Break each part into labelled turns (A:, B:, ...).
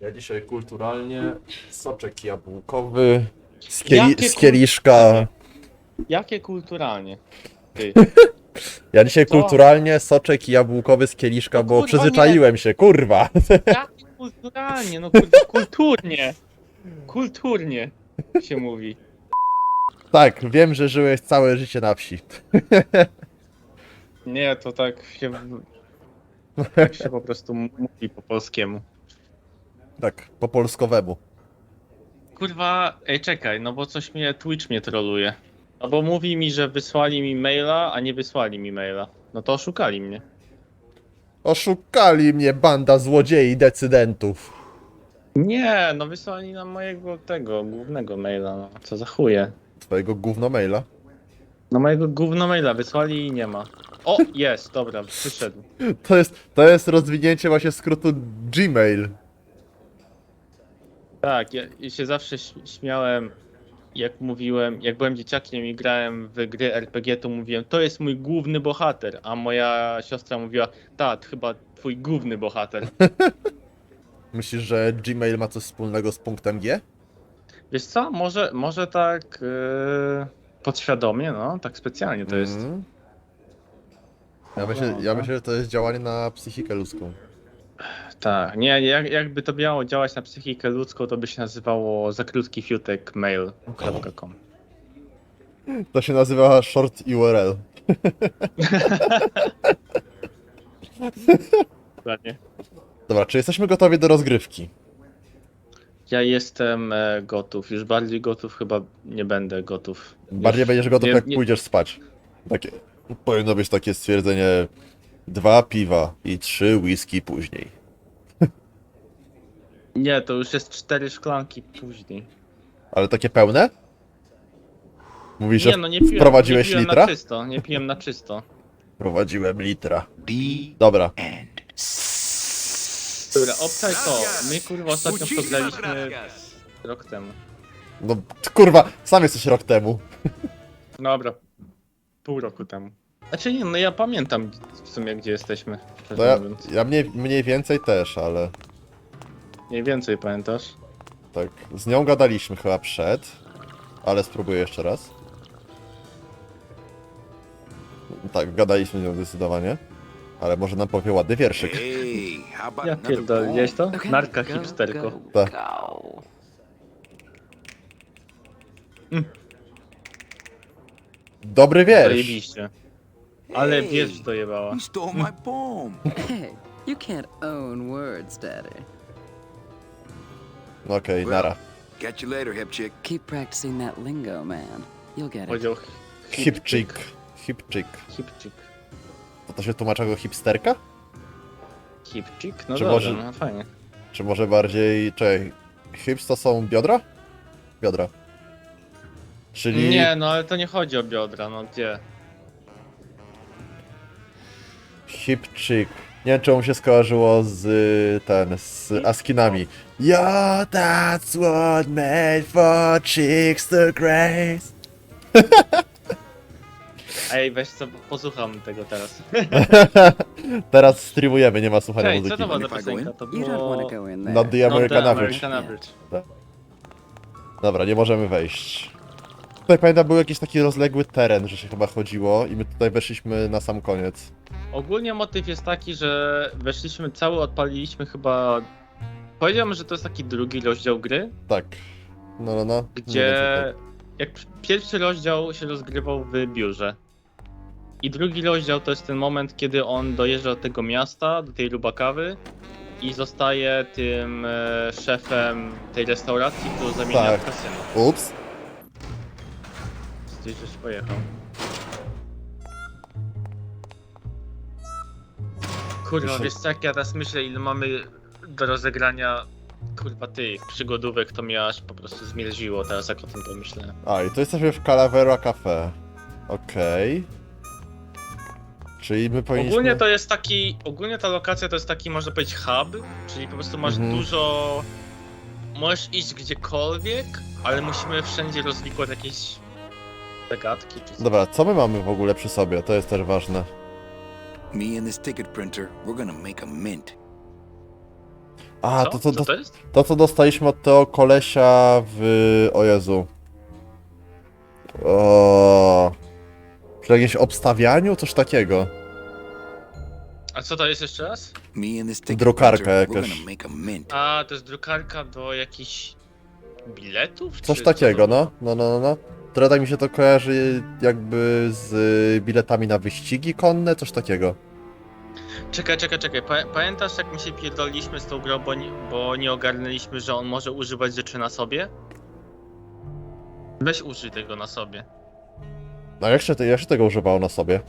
A: Ja dzisiaj kulturalnie soczek jabłkowy z, kieli-
B: Jakie
A: z kieliszka.
B: Jakie kulturalnie? Ty.
A: Ja dzisiaj
B: Co?
A: kulturalnie soczek jabłkowy z kieliszka, bo
B: kurwa,
A: przyzwyczaiłem się, kurwa.
B: Jakie kulturalnie? No kurde, kulturnie. Kulturnie się mówi.
A: Tak, wiem, że żyłeś całe życie na wsi.
B: Nie, to tak się, tak się po prostu mówi po polskiemu.
A: Tak, po polskowemu.
B: Kurwa, ej czekaj, no bo coś mnie, Twitch mnie troluje. No bo mówi mi, że wysłali mi maila, a nie wysłali mi maila. No to oszukali mnie.
A: Oszukali mnie banda złodziei decydentów.
B: Nie, no wysłali nam mojego tego, głównego maila, no co za chuje.
A: Twojego gówno maila.
B: No mojego gówno maila wysłali i nie ma. O, jest, dobra, przyszedł.
A: To jest, to jest rozwinięcie właśnie skrótu Gmail.
B: Tak, ja, ja się zawsze ś- śmiałem, jak mówiłem, jak byłem dzieciakiem i grałem w gry RPG, to mówiłem, to jest mój główny bohater, a moja siostra mówiła, tak, chyba twój główny bohater.
A: Myślisz, że Gmail ma coś wspólnego z punktem G?
B: Wiesz co, może, może tak yy, podświadomie, no, tak specjalnie to jest.
A: Mhm. Ja myślę, ja myślę, że to jest działanie na psychikę ludzką.
B: Tak, nie, jak, jakby to miało działać na psychikę ludzką, to by się nazywało za krótki fiutek mail.com.
A: To się nazywa short URL.
B: Dokładnie.
A: Dobra, czy jesteśmy gotowi do rozgrywki?
B: Ja jestem e, gotów, już bardziej gotów chyba nie będę gotów.
A: Bardziej
B: Już
A: będziesz gotów,
B: nie-
A: jak
B: nie-
A: pójdziesz spać. Takie, powinno być takie stwierdzenie dwa piwa i trzy whisky później.
B: Nie, to już jest cztery szklanki później.
A: Ale takie pełne? Mówisz, że
B: Nie, no nie piłem,
A: wprowadziłeś
B: nie piłem
A: litra?
B: na czysto, nie piłem na czysto.
A: Prowadziłem litra.
C: B
A: Dobra,
C: and
B: Dobra, obczaj to, my kurwa ostatnio graliśmy rok temu.
A: no t- kurwa, sam jesteś rok temu.
B: Dobra, pół roku temu. Znaczy nie, no ja pamiętam w sumie gdzie jesteśmy, szczerze
A: No ja,
B: mówiąc.
A: ja mniej, mniej więcej też, ale
B: Mniej więcej pamiętasz?
A: tak. Z nią gadaliśmy chyba przed, ale spróbuję jeszcze raz. Tak, gadaliśmy z nią zdecydowanie. Ale może nam powie ładny wierszyk.
C: hey, how about
B: Ja
C: another
B: pierdolę,
C: poem?
B: widziałeś to? Narka hipsterko.
A: Tak.
D: go.
A: Dobry wiersz.
B: Zajebiście. Ale
C: Hey,
B: wiersz dojebała.
C: You stole my poem.
D: Hey, you can't own words, Daddy.
A: Okej, nara.
C: Catch you later, hip chick.
D: Keep practicing that lingo, man. You'll get it.
B: Powiedział
A: Hipczyk. Hipczyk.
B: Hipczyk.
A: To to się tłumaczy jako hipsterka?
B: Hipczyk? No
A: Czy
B: dobrze,
A: może-
B: no fajnie.
A: Czy może bardziej... Czekaj, hips to są biodra? Biodra. Czyli...
B: Nie, no ale to nie chodzi o biodra, no gdzie?
A: Hipczyk. Nie wiem, czemu się skojarzyło z y, ten, z Askinami. You're that's what made for chicks to grace.
B: Ej, weź co, posłucham tego teraz.
A: Teraz streamujemy, nie ma słuchania
B: Hej, co
A: muzyki.
B: to była za piosenka? To
D: You don't want to
B: było...
D: go in there.
A: Not the
B: Not
A: American
B: the
A: Average.
B: American Average.
A: Dobra, nie możemy wejść. Tutaj pamiętam był jakiś taki rozległy teren, że się chyba chodziło i my tutaj weszliśmy na sam koniec.
B: Ogólnie motyw jest taki, że weszliśmy, cały odpaliliśmy chyba... Powiedziałbym, że to jest taki drugi rozdział gry,
A: Tak. No, no, no.
B: gdzie
A: Mniej więcej
B: jak pierwszy rozdział się rozgrywał w biurze. I drugi rozdział to jest ten moment, kiedy on dojeżdża do tego miasta, do tej Lubakawy i zostaje tym e, szefem tej restauracji, którą zamienia
A: Tak.
B: w kasyno.
A: tak. Ups.
B: Gdzieś już pojechał. Kurwa,
A: Jeszcze-
B: wiesz co, jak ja teraz myślę, ile mamy do rozegrania kurwa tych przygodówek, to mnie aż po prostu zmierziło teraz, jak o tym pomyślę.
A: A, i tu jesteśmy w Calavera Cafe. Okej. Czyli my powinniśmy...
B: Ogólnie to jest taki, ogólnie ta lokacja to jest taki, można powiedzieć, hub, czyli po prostu masz
A: Mhm.
B: dużo, możesz iść gdziekolwiek, ale musimy wszędzie rozwikłać jakieś zagadki czy.
A: Dobra, co my mamy w ogóle przy sobie? To jest też ważne.
C: Me and this ticket printer, we're gonna make a mint.
A: A,
B: Co?
A: to co,
B: Co
A: to,
B: to jest?
A: to co dostaliśmy od tego kolesia w... O Jezu. O... Przy jakimś obstawianiu? Coś takiego.
B: A co to jest jeszcze raz?
C: Me and this ticket
A: Drukarka
C: we're
A: jakaś.
C: gonna make a mint.
B: A, to jest drukarka do jakichś biletów?
A: Coś
B: czy co
A: takiego,
B: to
A: no.
B: było?
A: No, no, no, no. Tak mi się to kojarzy jakby z y, biletami na wyścigi konne, coś takiego.
B: Czekaj, czekaj, czekaj. Pa pamiętasz jak my się pierdoliliśmy z tą grą, bo nie, bo nie ogarnęliśmy, że on może używać rzeczy na sobie? Weź użyj tego na sobie.
A: A jak się, te- jak się tego używało na sobie?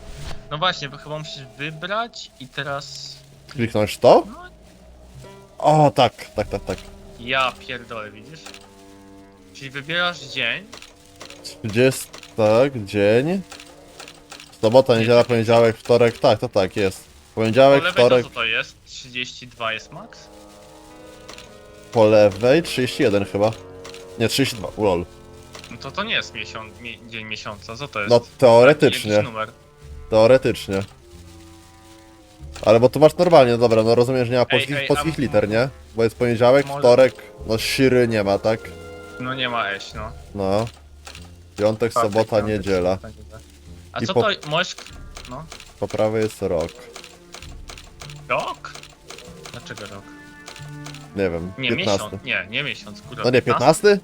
B: No właśnie, bo chyba musisz wybrać i teraz...
A: Kliknąć to?
B: No,
A: O, tak, tak, tak, tak.
B: ja pierdolę, widzisz? Czyli wybierasz dzień,
A: 30, tak, dzień. Sobota, niedziela, poniedziałek, wtorek, tak, to tak, jest.
B: po
A: Poniedziałek,
B: lewej to
A: wtorek,
B: co to jest? 32 jest max?
A: po lewej, 31 chyba. Nie, 32, ulol.
B: No to to nie jest miesiąc, mi, dzień miesiąca, co to jest?
A: No teoretycznie,
B: Jakiś numer.
A: teoretycznie. Ale bo tu masz normalnie, no dobra, no rozumiem, że nie ma polskich,
B: ej,
A: polskich liter, nie? Bo jest poniedziałek,
B: Może-
A: wtorek, no siry nie ma, tak?
B: No nie ma eś, no.
A: No. Piątek,
B: Czwartek,
A: sobota,
B: piątek,
A: niedziela.
B: sobota, niedziela. A
A: I
B: co
A: po-
B: to możesz... No,
A: Po prawej jest rok.
B: rok? Dlaczego rok?
A: Nie wiem,
B: Nie,
A: 15.
B: miesiąc, nie, nie miesiąc, kurwa.
A: No nie, 15?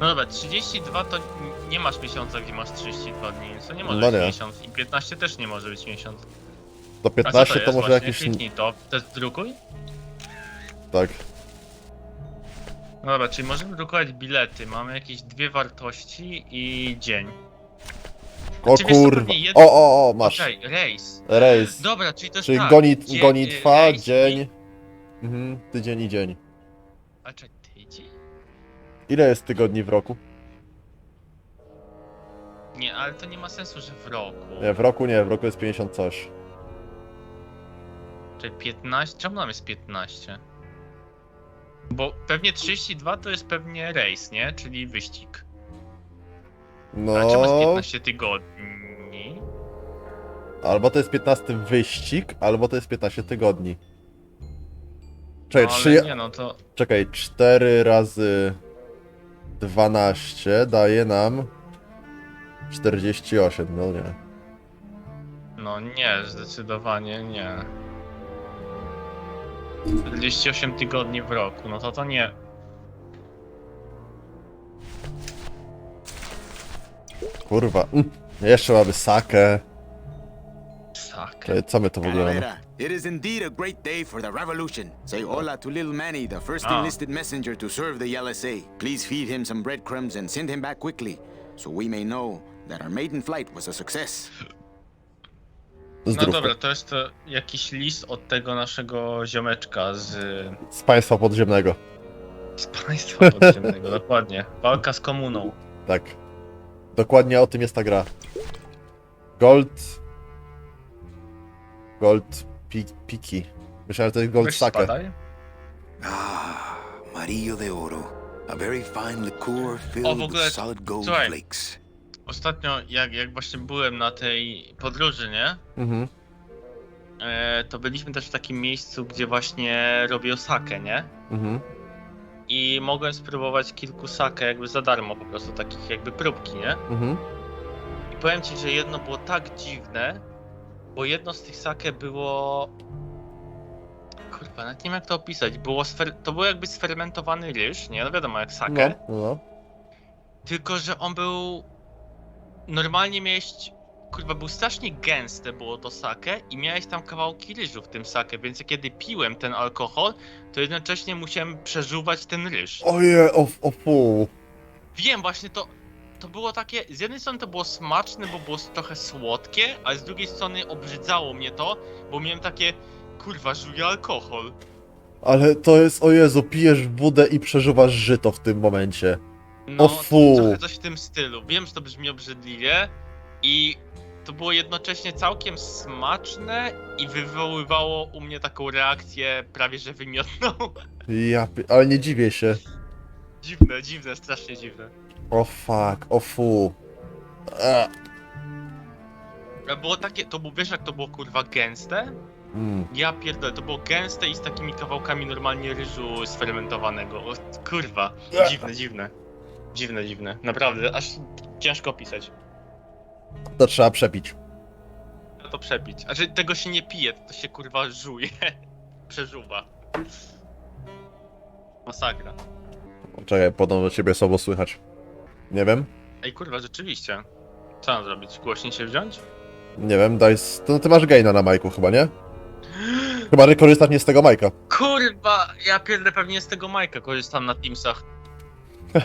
B: No dobra, 32 to n- nie masz miesiąca, gdzie masz 32 dni, więc to nie może
A: No
B: być
A: nie.
B: miesiąc. I 15 też nie może być miesiąc.
A: To
B: A
A: 15
B: co
A: to,
B: to, jest
A: może
B: właśnie?
A: jakiś...
B: Kliknij to, to jest drukuj?
A: Tak.
B: No dobra, czyli możemy drukować bilety, mamy jakieś dwie wartości i dzień.
A: O
B: Znaczy, wiesz co,
A: kurwa.
B: pewnie jedno-
A: O, o, o, masz.
B: Okej, rejs.
A: Rejs.
B: Dobra, czyli to jest
A: Czyli
B: tak.
A: goni,
B: dzień-
A: gonitwa,
B: rejs i-
A: dzień. Mhm, tydzień i dzień.
B: A czekaj, tydzień?
A: Ile jest tygodni w roku?
B: Nie, ale to nie ma sensu, że w roku.
A: Nie, w roku nie, w roku jest 50 coś.
B: Czyli 15? Czemu nam jest 15? Bo pewnie 32 to jest pewnie rejs, nie? Czyli wyścig.
A: No,
B: A czemu jest 15 tygodni?
A: albo to jest 15 wyścig, albo to jest 15 tygodni. Czekaj,
B: No, ale
A: trzy,
B: nie no to...
A: czekaj, 4 razy 12 daje nam 48, no nie.
B: No nie, zdecydowanie nie. 48 tygodni w roku, no to to nie.
A: Kurwa, mm, jeszcze mamy sakę.
B: Sak.
A: Czekaj, co my to w ogóle mamy?
C: Calavera, it is indeed a great day for the revolution. Say hola to little Manny, the first
B: Ah.
C: enlisted messenger to serve the LSA. Please feed him some breadcrumbs and send him back quickly, so we may know that our maiden flight was a success.
B: No dobra, to jest to jakiś list od tego naszego ziomeczka z,
A: Z państwa podziemnego.
B: z państwa podziemnego, dokładnie. Walka z komuną.
A: Tak. Dokładnie o tym jest ta gra. Gold. Gold pi Piki. Myślałem, że to jest Gold
B: Weź
A: Sake.
B: spadaj.
C: Ah, Marillo de Oro. A very fine liqueur filled
B: O, w ogóle,
C: with solid gold
B: słuchaj.
C: flakes.
B: Ostatnio, jak, jak właśnie byłem na tej podróży, nie?
A: Mhm.
B: E, to byliśmy też w takim miejscu, gdzie właśnie robią sakę, nie?
A: Mhm.
B: I mogłem spróbować kilku sakę jakby za darmo, po prostu takich jakby próbki, nie?
A: Mhm.
B: I powiem ci, że jedno było tak dziwne, bo jedno z tych sake było... Kurwa, nawet nie wiem jak to opisać. Było sfer... To był jakby sfermentowany ryż, nie? No wiadomo jak
A: No,
B: sake.
A: no, no.
B: Tylko, że on był... Normalnie miałeś... Kurwa, był strasznie gęste było to sake i miałeś tam kawałki ryżu w tym sake, więc kiedy piłem ten alkohol, to jednocześnie musiałem przeżuwać ten ryż.
A: Oje, o, o fu.
B: Wiem, właśnie to. To było takie. Z jednej strony to było smaczne, bo było trochę słodkie, a z drugiej strony obrzydzało mnie to, bo miałem takie. Kurwa, żuję alkohol.
A: Ale to jest, o Jezu, pijesz wódę i przeżywasz żyto w tym momencie.
B: No,
A: O fu.
B: trochę coś w tym stylu. Wiem, że to brzmi obrzydliwie i to było jednocześnie całkiem smaczne i wywoływało u mnie taką reakcję prawie że wymiotną.
A: Ja, pi- ale nie dziwię się.
B: dziwne, dziwne, strasznie dziwne.
A: O fuck, o fu. E,
B: A Było takie, to było, wiesz jak to było kurwa gęste?
A: Mm.
B: Ja pierdolę, to było gęste i z takimi kawałkami normalnie ryżu sfermentowanego. O, kurwa, dziwne, dziwne. Dziwne, dziwne. Naprawdę, aż ciężko opisać.
A: To trzeba przepić.
B: No to przepić. Znaczy, tego się nie pije, to się kurwa żuje. Przeżuwa. Masakra.
A: Czekaj, podobno ciebie słabo słychać. Nie wiem.
B: Ej, kurwa, rzeczywiście. Co mam zrobić? Głośniej się wziąć?
A: Nie wiem, daj. s- To ty masz gaina na majku chyba, nie? Chyba, że korzystasz nie z tego majka.
B: Kurwa, ja pierdolę pewnie z tego Majka korzystam na Teamsach.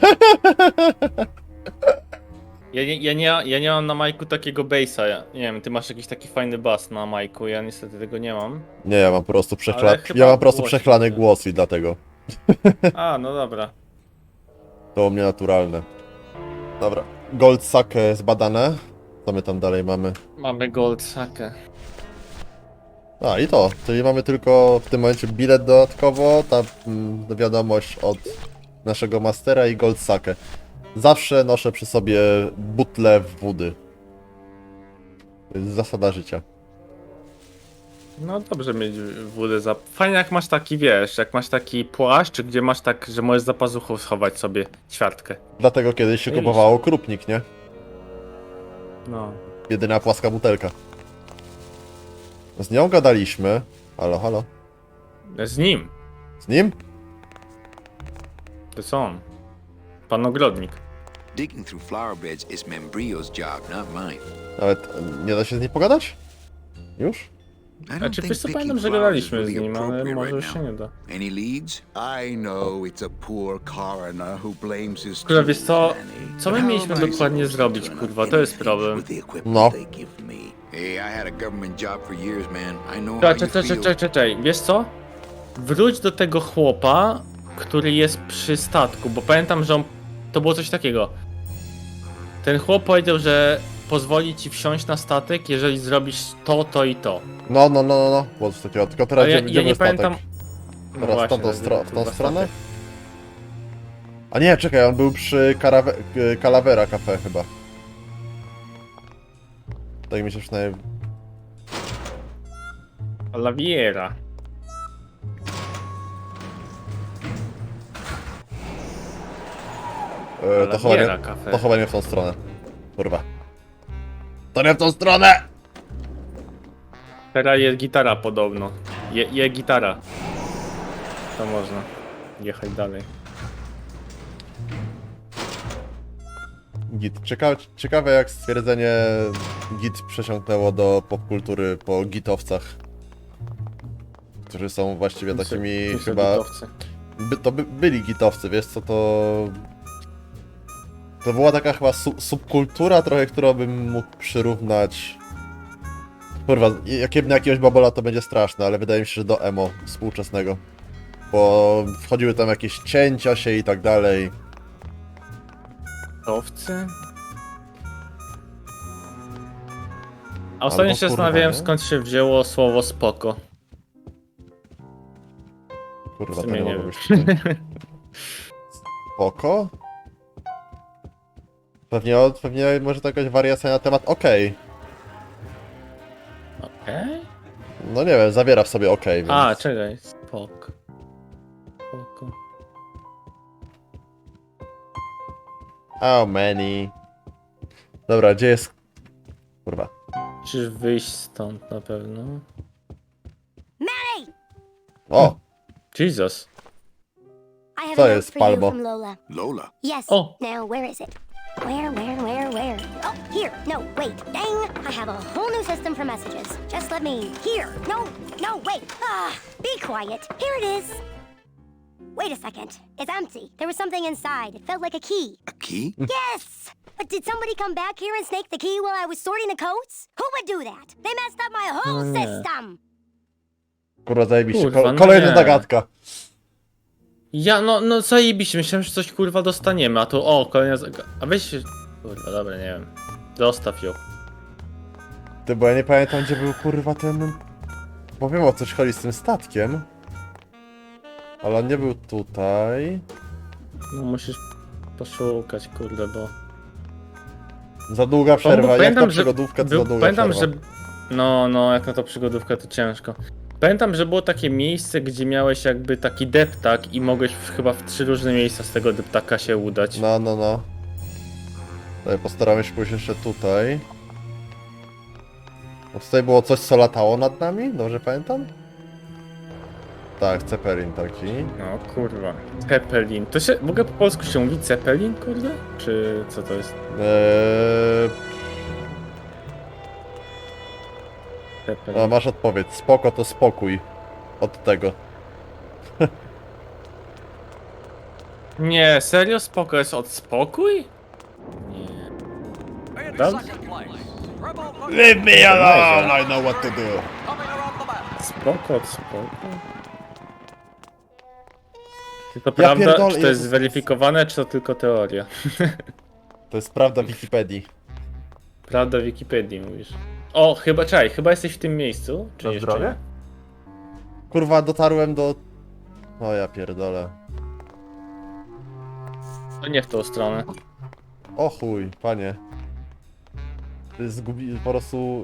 B: Ja nie, ja, nie, ja nie mam na Majku takiego base'a. Ja, nie wiem, ty masz jakiś taki fajny bass na Majku, ja niestety tego nie mam.
A: Nie, ja mam po prostu przechla...
B: Ale chyba
A: Ja mam po prostu
B: głośno,
A: przechlany
B: nie?
A: głos i dlatego.
B: A, no dobra.
A: To u mnie naturalne. Dobra. Gold sake zbadane. Co my tam dalej mamy?
B: Mamy Gold Sakę.
A: A i to, czyli mamy tylko w tym momencie bilet dodatkowo, ta mm, wiadomość od naszego mastera i gold. Zawsze noszę przy sobie butle wody. To jest zasada życia.
B: No dobrze mieć wódę za... Fajnie jak masz taki, wiesz, jak masz taki płaszcz, gdzie masz tak, że możesz za pazuchą schować sobie ćwiartkę.
A: Dlatego kiedyś się kupowało krupnik, nie?
B: No.
A: Jedyna płaska butelka. Z nią gadaliśmy. Halo, halo.
B: Z nim.
A: Z nim?
B: To jest on. Pan ogrodnik.
E: Digging through flower beds is Membrillo's job, not mine.
A: Nawet e, nie da się z nim pogadać? Już?
E: I don't
B: Znaczy,
E: think
B: wiesz co,
E: picking
B: pamiętam, że
E: flowers
B: gadaliśmy z nim, ale
E: appropriate
B: może
E: right
B: już się
E: now.
B: nie da.
E: Any leads?
F: I know it's a poor coroner who blames his
B: Kurwa, wiesz co, co my mieliśmy dokładnie zrobić, kurwa, to jest problem.
A: No.
E: Hey, I had a government job for years, man. I know how
B: Czekaj,
E: you
B: czekaj,
E: feel.
B: czekaj, czekaj, wiesz co? Wróć do tego chłopa, który jest przy statku, bo pamiętam, że on... to było coś takiego. Ten chłop powiedział, że pozwoli ci wsiąść na statek, jeżeli zrobisz to, to i to.
A: No, no, no, no, no. Było coś takiego. Tylko teraz
B: Ale ja,
A: gdzie,
B: ja nie
A: statek?
B: pamiętam... No
A: Teraz w tamtą stro- w tą
B: kurwa,
A: stronę?
B: statek.
A: A nie, czekaj, on był przy Carawe- k- Calavera Cafe chyba. Tak mi się przynajmniej...
B: Laviera.
A: E, to, chyba nie, to chyba nie w tą stronę. Kurwa. To nie w tą stronę!
B: Teraz jest gitara podobno. Je, je gitara. To można jechać dalej.
A: Git. Ciekawe, ciekawe jak stwierdzenie git przesiąknęło do popkultury po gitowcach. Którzy są właściwie takimi chyba...
B: bitowcy.
A: By, to by, byli gitowcy, wiesz co to... To była taka chyba su, subkultura trochę, którą bym mógł przyrównać... Kurwa, jak na jakiegoś babola to będzie straszne, ale wydaje mi się, że do emo współczesnego. Bo wchodziły tam jakieś cięcia się i tak dalej.
B: Bitowcy? A ostatnio się
A: kurwa,
B: zastanawiałem
A: nie?
B: skąd się wzięło słowo spoko.
A: Kurwa,
B: W
A: to
B: sumie
A: nie
B: nie
A: mogło
B: wiem.
A: być. Spoko? Pewnie, pewnie może to jakaś wariacja na temat okej.
B: Okej?
A: No nie wiem, zawiera w sobie okej, więc...
B: A, czekaj. Spoko. Spoko.
A: How many? Dobra, gdzie jest... Kurwa.
B: Musisz wyjść stąd na pewno.
A: O!
B: Jesus.
G: I have
A: Co
G: a note
A: jest,
G: for you
A: Palmo?
G: from Lola.
E: Lola.
G: Yes.
B: Oh.
G: Now, where is it? Where, where, where, where? Oh, here. No, wait. Dang. I have a whole new system for messages. Just let me. Here. No, no, wait. Ah, be quiet. Here it is. Wait a second. It's empty. There was something inside. It felt like a key.
E: A key?
G: Yes! But did somebody come back here and snake the key while I was sorting the coats? Who would do that? They messed up my whole
B: Oh,
G: system.
A: Kurwa, zajebiście.
B: Kurwa,
A: Ko-
B: no
A: kolejna
B: nie.
A: zagadka.
B: Ja, no, no zajebiście, myślałem, że coś kurwa dostaniemy, a tu o, kolejna zaga- A weź. Kurwa, dobra, nie wiem. Zostaw ją.
A: Ty, bo ja nie pamiętam, gdzie był kurwa ten... Bo wiem o coś chodzi z tym statkiem. Ale on nie był tutaj.
B: No musisz poszukać, kurde, bo...
A: Za długa przerwa, jak
B: że
A: przygodówka, to
B: był,
A: za długa
B: Pamiętam,
A: przerwa.
B: że No, no, jak na to przygodówkę to ciężko. Pamiętam, że było takie miejsce, gdzie miałeś jakby taki deptak i mogłeś w, chyba w trzy różne miejsca z tego deptaka się udać.
A: No, no, no. Tutaj postaramy się pójść jeszcze tutaj. Bo tutaj było coś, co latało nad nami? Dobrze pamiętam? Tak, Cepelin taki.
B: No kurwa. Cepelin. To się, mogę po polsku się mówi Cepelin, kurde? Czy co to jest?
A: Eee, A masz odpowiedź. Spoko to spokój. Od tego.
B: Nie, serio? Spoko jest od spokój? Nie.
A: Leave me alone! I know what to do.
B: Spoko od spoko. Czy to prawda?
A: pierdolę,
B: czy to jest zweryfikowane, czy to tylko teoria?
A: To jest prawda Wikipedii.
B: Prawda Wikipedii mówisz. O, chyba, czekaj, chyba jesteś w tym miejscu? Czy
A: Na
B: jeszcze
A: zdrowie?
B: nie?
A: Kurwa, dotarłem do... O ja pierdolę.
B: To nie w tą stronę.
A: O chuj, panie. Zgubi... po prostu...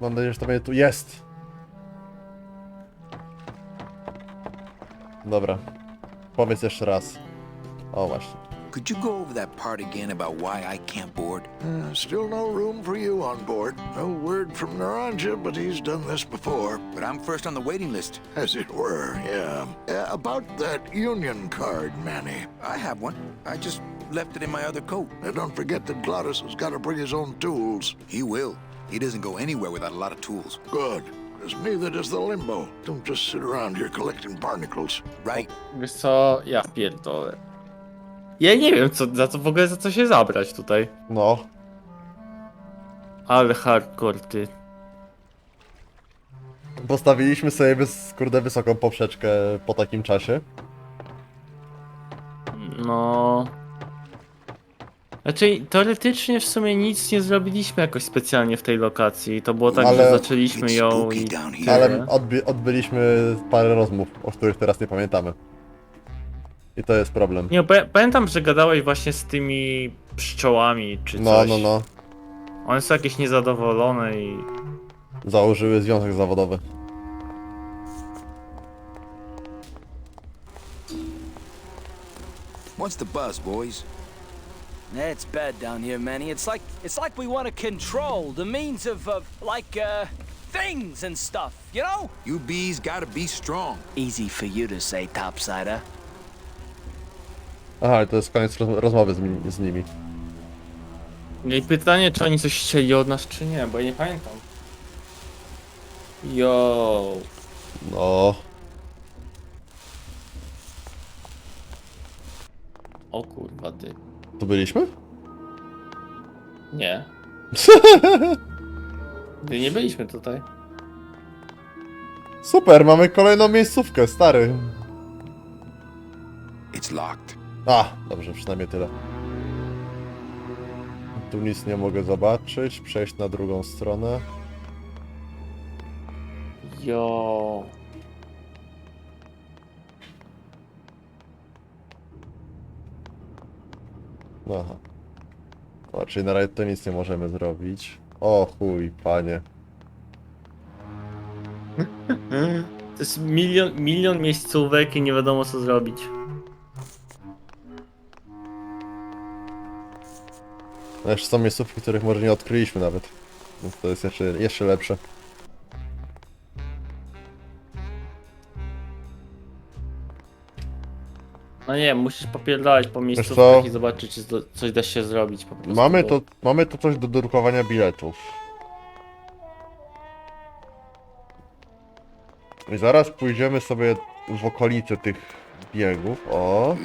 A: Mam nadzieję, że to będzie tu... Jest! Dobra. Powiedz jeszcze raz. O właśnie.
E: Could you go over that part again about why I can't board?
F: Uh, still no room for you on board. No word from Naranja, but he's done this before.
E: But I'm first on the waiting list.
F: As it were, yeah. Uh, about that union card, Manny.
E: I have one. I just left it in my other coat.
F: Now, don't forget that Gladys has got to bring his own tools.
E: He will. He doesn't go anywhere without a lot of tools.
F: Good. It's neither does the limbo. Don't just sit around here collecting barnacles.
E: Right?
B: Wiesz co, ja pierdolę. Ja nie wiem, co, za co w ogóle za co się zabrać tutaj.
A: No.
B: Ale hardcore, ty.
A: Postawiliśmy sobie wys... kurde wysoką poprzeczkę po takim czasie.
B: No. Znaczy, teoretycznie w sumie nic nie zrobiliśmy jakoś specjalnie w tej lokacji. To było tak,
A: Ale
B: że zaczęliśmy ją i...
A: Ale odby odbyliśmy parę rozmów, o których teraz nie pamiętamy. I to jest problem.
B: Nie, pa- pamiętam, że gadałeś właśnie z tymi pszczołami czy
A: No,
B: coś.
A: no, no.
B: One są jakieś niezadowolone i...
A: Założyły związek zawodowy.
E: What's the buzz, boys?
H: It's bad down here, Manny. It's like it's like we want to control the means of, of like uh things and stuff, you know?
E: You bees gotta be strong.
H: Easy for you to say, topsider.
A: Aha, to jest koniec roz rozmowy z, mi z nimi.
B: I pytanie, czy oni coś chcieli od nas, czy nie, bo ja nie pamiętam. Yo.
A: No.
B: O kurwa, ty.
A: Tu byliśmy?
B: Nie. Ty nie byliśmy tutaj.
A: Super, mamy kolejną miejscówkę, stary.
E: It's locked.
A: A, dobrze, przynajmniej tyle. Tu nic nie mogę zobaczyć, przejść na drugą stronę.
B: Yo.
A: Aha. O, czyli na razie to nic nie możemy zrobić. O chuj, panie.
B: To jest milion, milion miejscówek i nie wiadomo co zrobić.
A: No jeszcze są miejscówki, których może nie odkryliśmy nawet. Więc to jest jeszcze, jeszcze lepsze.
B: No nie, musisz popierdalać po
A: co?
B: miejscówkach i zobaczyć, czy zdo- coś da się zrobić po prostu.
A: Mamy to, mamy to coś do drukowania biletów. I zaraz pójdziemy sobie w okolice tych biegów. O.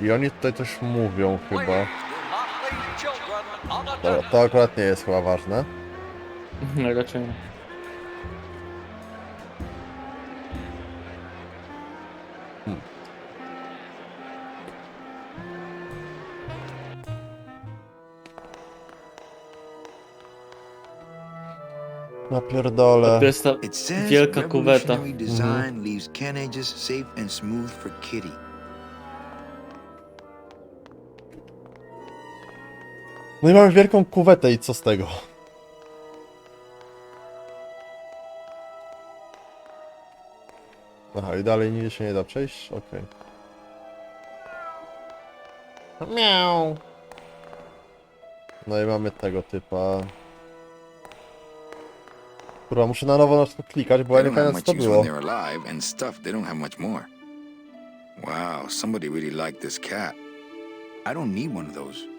A: I oni tutaj coś mówią chyba. Dobra, to akurat nie jest chyba ważne.
B: No raczej nie.
A: Napierdolę.
B: To jest ta wielka kuweta.
E: revolutionary
A: No i mamy wielką kuwetę i co z tego? Aha, i dalej nigdzie się nie da przejść? Okej. Miau. No i mamy tego typa. Kurwa, muszę na nowo na to klikać, bo ja nie pamiętam co to było.
E: Wow, somebody really liked this cat. I don't need one of those.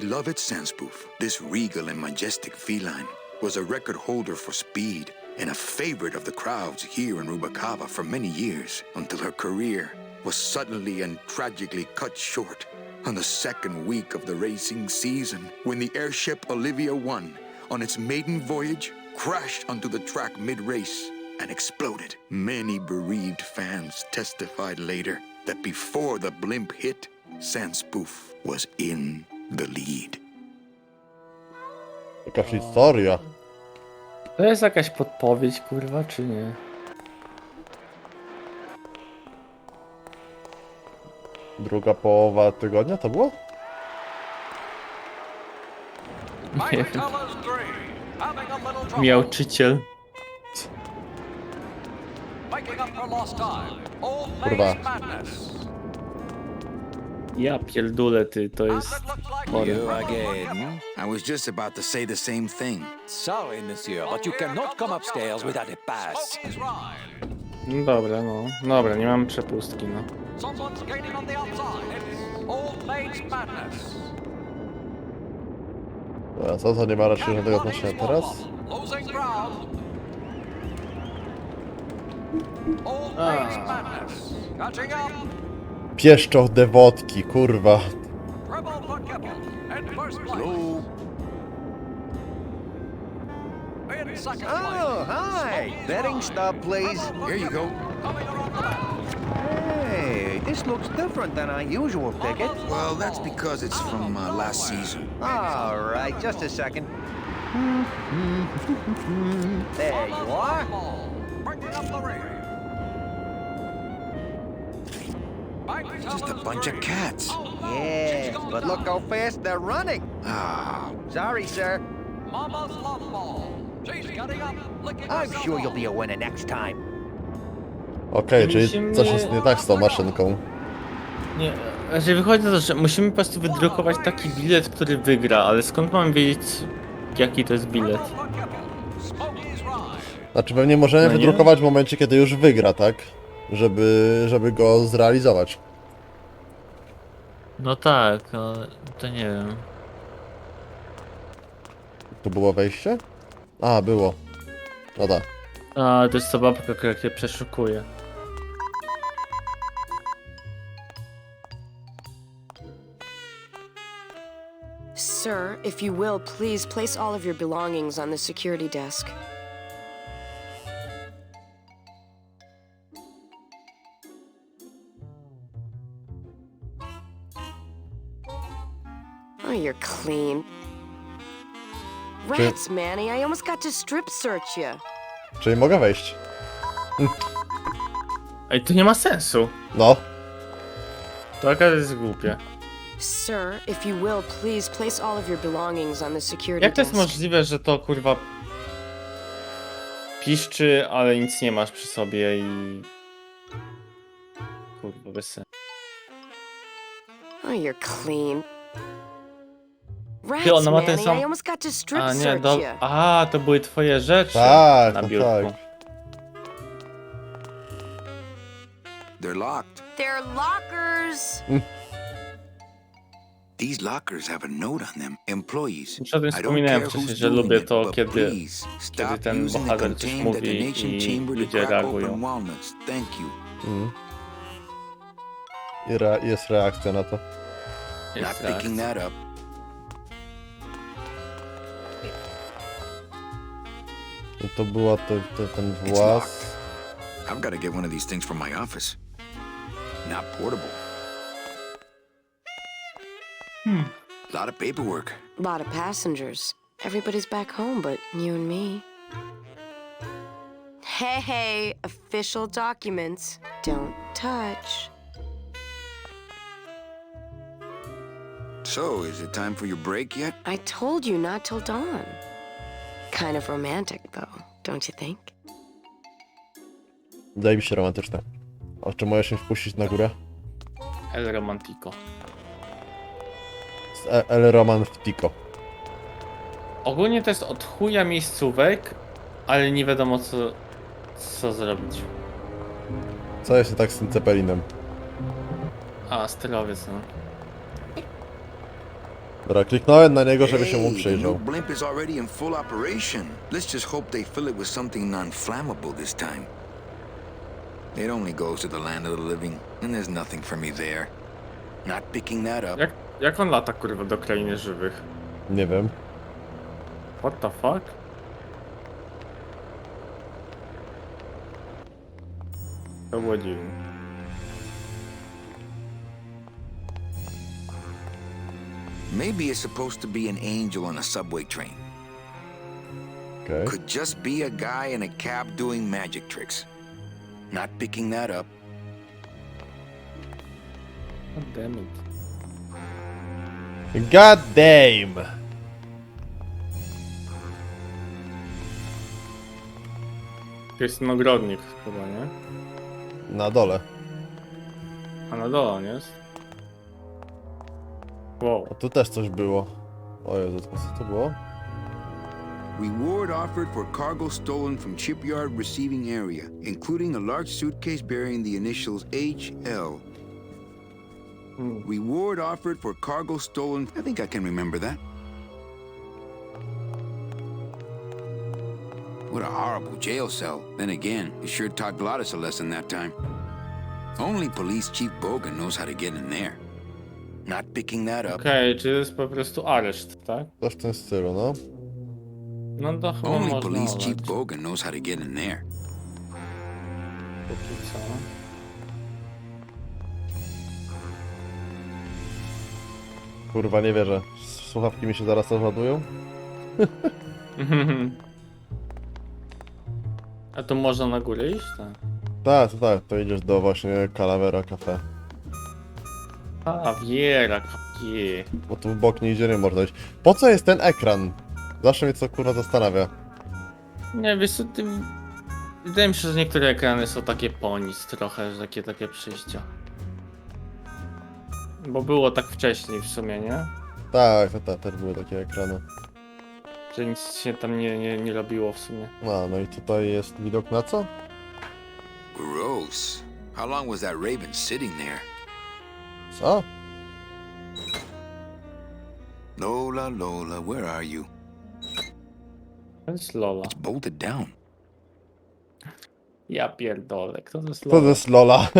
E: Beloved Sandspoof, this regal and majestic feline was a record holder for speed and a favorite of the crowds here in Rubacava for many years until her career was suddenly and tragically cut short on the second week of the racing season when the airship Olivia 1 on its maiden voyage crashed onto the track mid-race and exploded. Many bereaved fans testified later that before the blimp hit, Sandspoof was in
A: Jakaś historia.
B: To jest jakaś podpowiedź, kurwa, czy nie?
A: Druga połowa tygodnia to było?
B: Miałczyciel.
A: Kurwa.
B: Ja pierdolę ty, to jest... chory.
H: You again?
E: I was just about to say the same thing.
H: Sorry, monsieur, but you cannot come upstairs without a pass.
B: No dobra, no. Dobra, nie mam przepustki, no.
H: Someone's gaining on the outside. It's Old Maid's Madness.
A: A co, to nie ma raczej żadnego znaczenia teraz?
H: Losing ground. Old Maid's Madness. Catching up.
A: Pieszczoch dewotki, kurwa.
H: Rebel for Kibble. In first place. In second place.
I: Oh, hi. Betting stub, please.
E: Here you go.
H: Coming around the back.
I: Hey, this looks different than our usual ticket.
E: Well, that's because it's from uh, last season.
I: All right, just a second. There you are.
E: Just a bunch of cats.
I: Yeah, but look how fast they're running.
E: Ah,
I: Sorry, sir.
H: Mama's love ball. She's getting up, licking
I: I'm
H: herself
I: sure you'll
H: off.
I: be a winner next time.
A: Okej, czyli
B: Musimy-
A: coś jest nie tak z tą maszynką.
B: Nie, znaczy wychodzi na to, że musimy po prostu wydrukować taki bilet, który wygra, ale skąd mam wiedzieć, jaki to jest bilet?
H: Smokey's Ride.
A: Znaczy pewnie możemy
B: No nie?
A: wydrukować w momencie, kiedy już wygra, tak? Żeby, żeby go zrealizować.
B: No tak, ale to nie wiem.
A: Tu było wejście? A, było. No tak.
B: A, to jest ta babka, która się przeszukuje.
J: Sir, if you will, please place all of your belongings on the security desk. Oh, you're clean. Rats, Manny, I almost got to strip search you.
A: Czyli mogę wejść.
B: Ej, to nie ma sensu.
A: No.
B: To jaka jest głupie.
J: Sir, if you will, please place all of your belongings on the security
B: Jak to jest
J: desk.
B: możliwe, że to kurwa piszczy, ale nic nie masz przy sobie i... Kurwa, bez sensu.
J: Oh, you're clean.
B: Ty, ona ma ten sam- A nie, do... A, to były twoje rzeczy
A: Tak,
B: na
A: no
B: biurku.
A: tak.
E: they're locked.
J: They're lockers.
E: These lockers have a note on them. Employees.
B: Już o tym
E: I don't
B: wspominałem
E: care
B: wcześniej,
E: who's
B: że
E: doing
B: lubię
E: it,
B: to,
E: but
B: kiedy,
E: please
B: kiedy
E: stop
B: ten
E: using the
B: bohater coś
E: contained
B: mówi
E: detonation
B: i
E: chamber to
B: ludzie
E: crack
B: reagują.
E: open walnuts. Thank you.
A: Mm. I re jest reakcja na to.
E: Not
B: Jest
E: picking
B: reakcja.
E: that up.
A: I to była to, to, ten
E: It's
A: włas.
E: locked. I've got to get one of these things from my office. Not portable.
B: Hmm.
E: lot of paperwork.
J: lot of passengers. Everybody's back home but you and me. Hey, hey, official documents. Don't touch.
E: So, is it time for your break yet?
J: I told you not till dawn. Kind of romantic, though, don't you think?
A: Wydaje mi się romantyczne. A czy możesz się wpuścić na górę?
B: El Romantico.
A: Z E- El Roman w Tico.
B: Ogólnie to jest od chuja miejscówek, ale nie wiadomo co, co zrobić.
A: Co jest nie tak z tym Cepelinem?
B: A, stylowiec, no.
A: Dobra, kliknąłem na niego, żeby się mu przyjrzał.
E: blimp is already in full operation. Let's just hope they fill it with something non-flammable this time. It only goes to the land of the living, and there's nothing for me there. Not picking that up.
B: Jak, jak on lata kurwa do krainy żywych?
A: Nie wiem.
B: What the fuck? To było dziwne.
E: Maybe it's supposed to be an angel on a subway train.
A: Okej.
E: Could just be a guy in a cab doing magic tricks. Not picking that up.
B: God damn it.
A: God damn!
B: To jest ten ogrodnik chyba, nie?
A: Na dole.
B: A na dole on jest? Wow.
A: A tu też coś było. O Jezu, co to było?
E: Reward offered for cargo stolen from shipyard receiving area, including a large suitcase bearing the initials HL.
B: Hmm.
E: Reward offered for cargo stolen. I think I can remember that. What a horrible jail cell. Then again, it sure taught Glottis a lesson that time. Only Police Chief Bogan knows how to get in there. Not picking that up.
B: Okej, czy to jest po prostu areszt, tak?
A: Coś w tym stylu, no.
B: No to chyba
E: Only
B: można
E: Police Chief. Bogan knows how to get in there.
B: Póki co.
A: Kurwa, nie wierzę. Słuchawki mi się zaraz rozładują?
B: A tu można na górę iść? Tak.
A: Tak, to tak, to idziesz do właśnie Calavera Cafe.
B: A, wiera, je.
A: Bo tu w bok nie idzie, nie można iść. Po co jest ten ekran? Zawsze mnie co kurwa zastanawia.
B: Nie, wiesz co, ty... Wydaje mi się, że niektóre ekrany są takie po nic trochę, że takie, takie przyjścia. Bo było tak wcześniej w sumie, nie?
A: Tak, tak, tak, też były takie ekrany.
B: Że nic się tam nie, nie, nie robiło w sumie.
A: No, no i tutaj jest widok na co?
E: Gross. How long was that raven sitting there?
A: Co?
E: Lola, Lola, where are you?
B: To jest Lola.
E: It's bolted down.
B: Ja pierdolę, kto to jest
A: To
B: Lola?
A: jest Lola.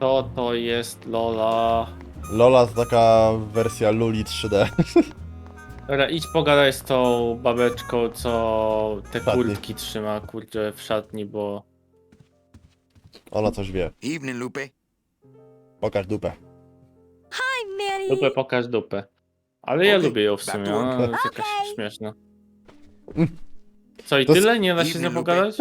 B: To to jest Lola.
A: Lola to taka wersja Luli 3D.
B: Dobra, idź pogadaj z tą babeczką, co te
A: Szatni.
B: kurtki trzyma, kurczę, w szatni, bo...
A: Ona coś wie.
E: Evening, Lupe.
A: Pokaż dupę.
G: Hi, Manny.
B: Dupę pokaż dupę. Ale ja
E: Okej,
B: lubię ją w sumie,
E: to work.
B: ona jest jakaś śmieszna. Co i
A: To s-
B: tyle? Nie da się z nią
E: Lupe.
B: pogadać?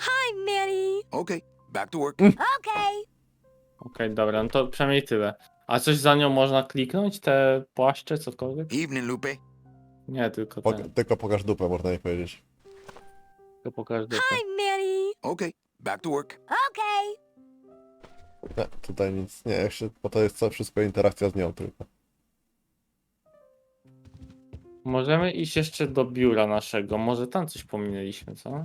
G: Hi, Manny.
E: Okay, back to work.
G: Okay.
B: Okej, dobra, no to przynajmniej tyle. A coś za nią można kliknąć? Te płaszcze, cokolwiek?
E: Evening, Lupe.
B: Nie, tylko
A: Poka
B: ten.
A: tylko pokaż dupę, można jej powiedzieć.
B: Tylko pokaż dupę.
G: Hi, Manny.
E: Okay, back to work.
G: Okay.
A: Nie, tutaj nic, nie, się, bo to jest co, wszystko interakcja z nią tylko.
B: Możemy iść jeszcze do biura naszego. Może tam coś pominęliśmy, co?